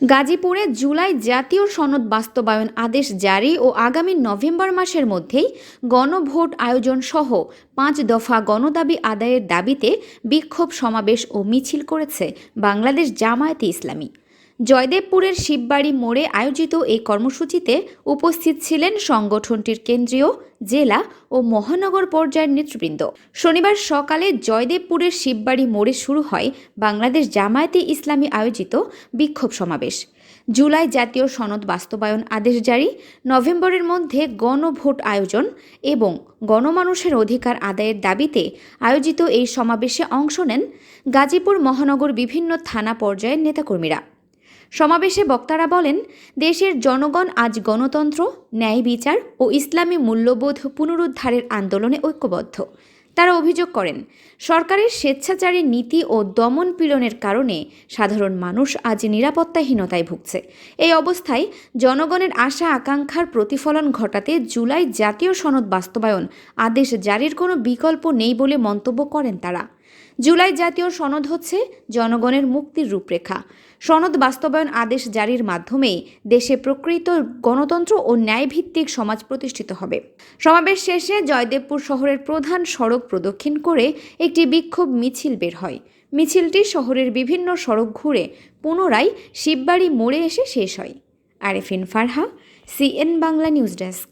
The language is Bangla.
গাজীপুরে জুলাই জাতীয় সনদ বাস্তবায়ন আদেশ জারি ও আগামী নভেম্বর মাসের মধ্যেই গণভোট আয়োজন সহ পাঁচ দফা গণদাবি আদায়ের দাবিতে বিক্ষোভ সমাবেশ ও মিছিল করেছে বাংলাদেশ জামায়াতে ইসলামী। জয়দেবপুরের শিববাড়ি মোড়ে আয়োজিত এই কর্মসূচিতে উপস্থিত ছিলেন সংগঠনটির কেন্দ্রীয়, জেলা ও মহানগর পর্যায়ের নেতৃবৃন্দ। শনিবার সকালে জয়দেবপুরের শিববাড়ি মোড়ে শুরু হয় বাংলাদেশ জামায়াতে ইসলামী আয়োজিত বিক্ষোভ সমাবেশ। জুলাই জাতীয় সনদ বাস্তবায়ন আদেশ জারি, নভেম্বরের মধ্যে গণভোট আয়োজন এবং গণমানুষের অধিকার আদায়ের দাবিতে আয়োজিত এই সমাবেশে অংশ নেন গাজীপুর মহানগর বিভিন্ন থানা পর্যায়ের নেতাকর্মীরা। সমাবেশে বক্তারা বলেন, দেশের জনগণ আজ গণতন্ত্র, ন্যায় বিচার ও ইসলামী মূল্যবোধ পুনরুদ্ধারের আন্দোলনে ঐক্যবদ্ধ। তারা অভিযোগ করেন, সরকারের স্বেচ্ছাচারী নীতি ও দমন পীড়নের কারণে সাধারণ মানুষ আজ নিরাপত্তাহীনতায় ভুগছে। এই অবস্থায় জনগণের আশা আকাঙ্ক্ষার প্রতিফলন ঘটাতে জুলাই জাতীয় সনদ বাস্তবায়ন আদেশ জারির কোনো বিকল্প নেই বলে মন্তব্য করেন তারা। জুলাই জাতীয় সনদ হচ্ছে জনগণের মুক্তির রূপরেখা। সনদ বাস্তবায়ন আদেশ জারির মাধ্যমে দেশে প্রকৃত গণতন্ত্র ও ন্যায়ভিত্তিক সমাজ প্রতিষ্ঠিত হবে। সমাবেশ শেষে জয়দেবপুর শহরের প্রধান সড়ক প্রদক্ষিণ করে একটি বিক্ষোভ মিছিল বের হয়। মিছিলটি শহরের বিভিন্ন সড়ক ঘুরে পুনরায় শিববাড়ি মোড়ে এসে শেষ হয়। Arefin Farha, CN Bangla news desk.